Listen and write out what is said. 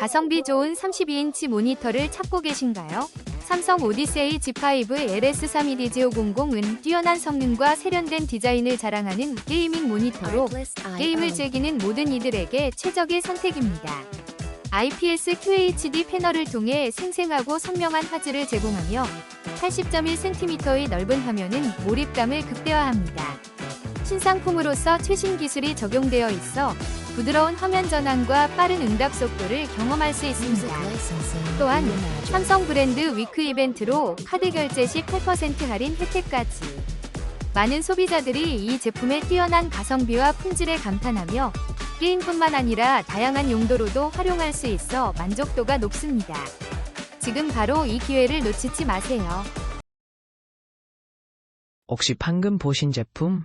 가성비 좋은 32인치 모니터를 찾고 계신가요? 삼성 오디세이 G5 LS3 EDG500은 뛰어난 성능과 세련된 디자인을 자랑하는 게이밍 모니터로 게임을 즐기는 모든 이들에게 최적의 선택입니다. IPS QHD 패널을 통해 생생하고 선명한 화질을 제공하며 80.1cm의 넓은 화면은 몰입감을 극대화합니다. 신상품으로서 최신 기술이 적용되어 있어 부드러운 화면 전환과 빠른 응답 속도를 경험할 수 있습니다. 또한 삼성 브랜드 위크 이벤트로 카드 결제 시 8% 할인 혜택까지. 많은 소비자들이 이 제품의 뛰어난 가성비와 품질에 감탄하며 게임뿐만 아니라 다양한 용도로도 활용할 수 있어 만족도가 높습니다. 지금 바로 이 기회를 놓치지 마세요. 혹시 방금 보신 제품